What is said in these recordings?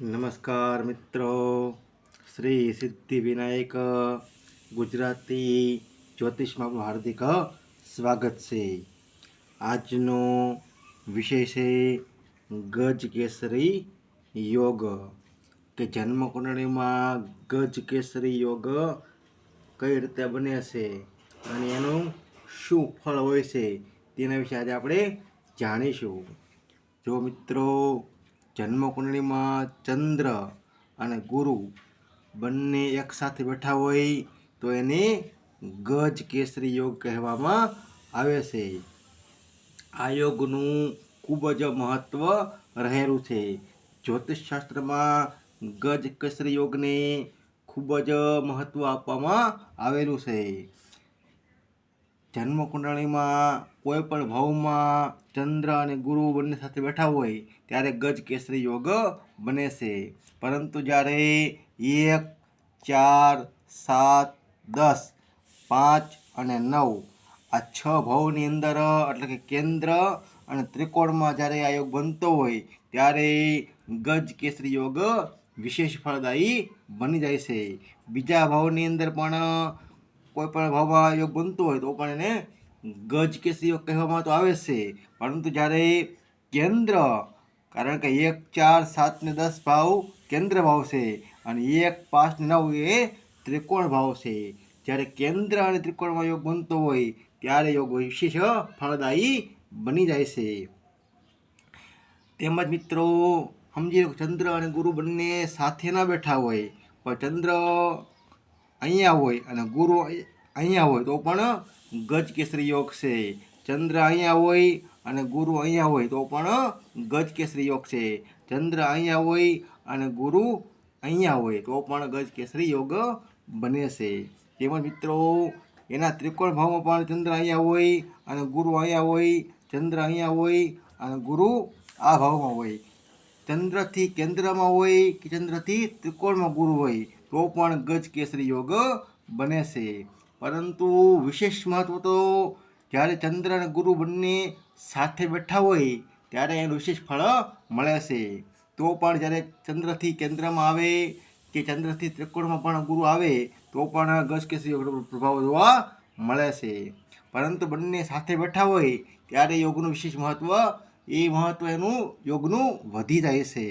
નમસ્કાર મિત્રો. શ્રી સિદ્ધિ વિનાયક, ગુજરાતી જ્યોતિષમાં હાર્દિક સ્વાગત છે. આજનો વિષય છે ગજ કેસરી યોગ. કે જન્મકુંડળીમાં ગજ કેસરી યોગ કઈ રીતે બને છે અને એનું શું ફળ હોય છે તેના વિશે આજે આપણે જાણીશું. જો મિત્રો જન્મકુંડળીમાં ચંદ્ર અને ગુરુ બંને એકસાથે બેઠા હોય તો એને ગજ કેસરી યોગ કહેવામાં આવે છે. આ યોગનું ખૂબ જ મહત્ત્વ રહેલું છે. જ્યોતિષશાસ્ત્રમાં ગજ કેસરી યોગને ખૂબ જ મહત્ત્વ આપવામાં આવેલું છે. જન્મ કુંડળીમાં કોઈ પણ ભાવમાં ચંદ્ર અને ગુરુ બંને સાથે બેઠા હોય, ત્યારે ગજ કેસરી યોગ બને છે. પરંતુ જ્યારે એક, ચાર, સાત, દસ, પાંચ અને નવ આ છ ભાવની અંદર, એટલે કે કેન્દ્ર અને ત્રિકોણમાં જ્યારે આ યોગ બનતો હોય, ત્યારે ગજ કેસરી યોગ વિશેષ ફળદાયી બની જાય છે. બીજા ભાવની અંદર પણ કોઈ પણ ભાવમાં યોગ બનતો હોય તો પણ એને ગજ કે યોગ કહેવામાં તો આવે છે. પરંતુ જ્યારે કેન્દ્ર, કારણ કે એક, ચાર, સાત ને દસ ભાવ કેન્દ્ર ભાવ છે અને એક, પાંચ નવ એ ત્રિકોણ ભાવ છે. જ્યારે કેન્દ્ર અને ત્રિકોણમાં યોગ બનતો હોય, ત્યારે યોગ વિશેષ ફળદાયી બની જાય છે. તેમજ મિત્રો સમજી ચંદ્ર અને ગુરુ બંને સાથે ના બેઠા હોય, પણ ચંદ્ર અહીંયા હોય અને ગુરુ અહીંયા હોય તો પણ ગજ યોગ છે. ચંદ્ર અહીંયા હોય અને ગુરુ અહીંયા હોય તો પણ ગજ કેસરી યોગ છે. ચંદ્ર અહીંયા હોય અને ગુરુ અહીંયા હોય તો પણ ગજ કેસરી યોગ બને છે. તેમજ મિત્રો, એના ત્રિકોણ ભાવમાં પણ ચંદ્ર અહીંયા હોય અને ગુરુ અહીંયા હોય, ચંદ્ર અહીંયા હોય અને ગુરુ આ ભાવમાં હોય. ચંદ્રથી કેન્દ્રમાં હોય કે ચંદ્રથી ત્રિકોણમાં ગુરુ હોય? તો પણ ગજ કેસરી યોગ બને છે. પરંતુ વિશેષ મહત્વ તો જ્યારે ચંદ્ર અને ગુરુ બંને સાથે બેઠા હોય ત્યારે એનું વિશેષ ફળ મળે છે. તો પણ જ્યારે ચંદ્રથી કેન્દ્રમાં આવે કે ચંદ્રથી ત્રિકોણમાં પણ ગુરુ આવે તો પણ ગજ કેસરી યોગનો પ્રભાવ જોવા મળે છે. પરંતુ બંને સાથે બેઠા હોય ત્યારે યોગનું વિશેષ મહત્વ, એ મહત્વ એનું યોગનું વધી જાય છે.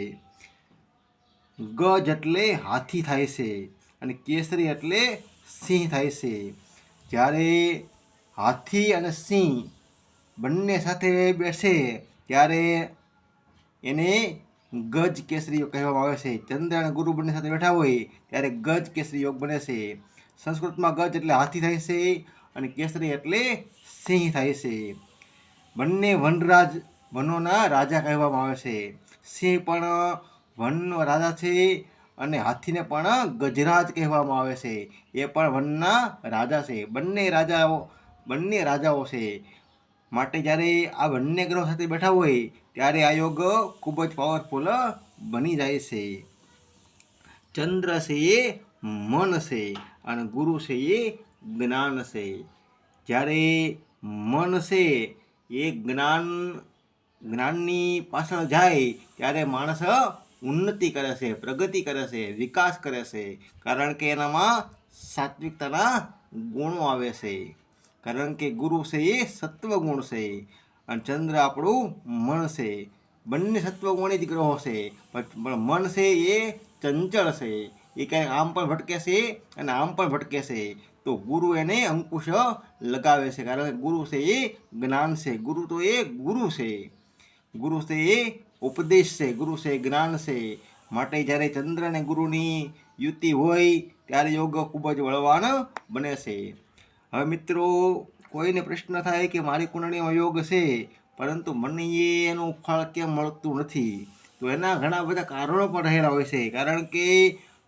ગજ એટલે હાથી થાય છે અને કેસરી એટલે સિંહ થાય છે. જ્યારે હાથી અને સિંહ બંને સાથે બેસે ત્યારે એને ગજ કેસરી યોગ કહેવામાં આવે છે. ચંદ્ર અને ગુરુ બંને સાથે બેઠા હોય ત્યારે ગજ કેસરી યોગ બને છે. સંસ્કૃતમાં ગજ એટલે હાથી થાય છે અને કેસરી એટલે સિંહ થાય છે. બંને વનરાજ, વનોના રાજા કહેવામાં આવે છે. સિંહ પણ વનનો રાજા છે અને હાથીને પણ ગજરાજ કહેવામાં આવે છે. એ પણ વનના રાજા છે. બંને રાજાઓ બંને રાજાઓ છે. માટે જ્યારે આ બંને ગ્રહો સાથે બેઠા હોય, ત્યારે આ યોગ ખૂબ જ પાવરફુલ બની જાય છે. ચંદ્ર છે એ મન છે અને ગુરુ છે એ જ્ઞાન છે. જ્યારે મન છે એ જ્ઞાન, જ્ઞાનની પાછળ જાય, ત્યારે માણસ ઉન્નતિ કરે છે, પ્રગતિ કરે છે, વિકાસ કરે છે. કારણ કે એનામાં સાત્વિકતાના ગુણો આવે છે. કારણ કે ગુરુ છે એ સત્વ ગુણ છે અને ચંદ્ર આપણું મન છે. બંને સત્વગુણી જ ગ્રહો છે, પણ મન છે એ ચંચળ છે. એ ક્યાંક આમ પણ ભટકે છે અને આમ પણ ભટકે છે. તો ગુરુ એને અંકુશ લગાવે છે. કારણ કે ગુરુ છે એ જ્ઞાન છે. ગુરુ તો એ ગુરુ છે. ગુરુ છે એ ઉપદેશ છે, ગુરુ છે, જ્ઞાન છે. માટે જ્યારે ચંદ્ર અને ગુરુની યુતિ હોય, ત્યારે યોગ ખૂબ જ વળવાન બને છે. હવે મિત્રો, કોઈને પ્રશ્ન થાય કે મારી કુંડળીમાં યોગ છે, પરંતુ મને એનું ફળ કેમ મળતું નથી? તો એના ઘણા બધા કારણો પણ રહેલા હોય છે. કારણ કે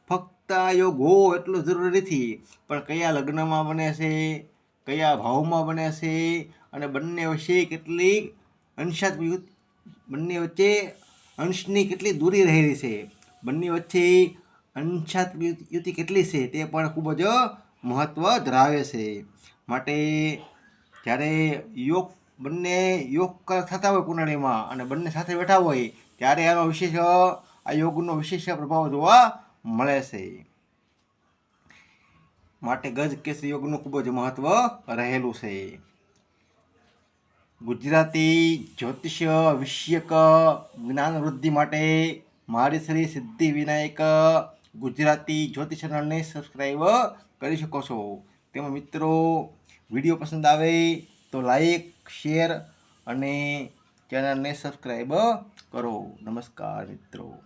ફક્ત યોગ હોવો એટલું જરૂરી નથી, પણ કયા લગ્નમાં બને છે, કયા ભાવમાં બને છે, અને બંને વિશે કેટલી અંશાત બંને વચ્ચે અંશની કેટલી દૂરી રહેલી છે? બંને વચ્ચે અંશાત યુતિ કેટલી છે તે પણ ખૂબ જ મહત્ત્વ ધરાવે છે. માટે જ્યારે યોગ બંને યોગ થતા હોય કુંડળીમાં અને બંને સાથે બેઠા હોય, ત્યારે આનો વિશેષ, આ યોગનો વિશેષ પ્રભાવ જોવા મળે છે. માટે ગજ કેશ યોગનું ખૂબ જ મહત્ત્વ રહેલું છે. ગુજરાતી જ્યોતિષ વિષયક જ્ઞાન વૃદ્ધિ માટે મારી શ્રી સિદ્ધિ વિનાયક ગુજરાતી જ્યોતિષ ચેનલને સબસ્ક્રાઈબ કરી શકો છો. તેમાં મિત્રો, વીડિયો પસંદ આવે તો લાઈક શેર અને ચેનલને સબસ્ક્રાઈબ કરો. નમસ્કાર મિત્રો.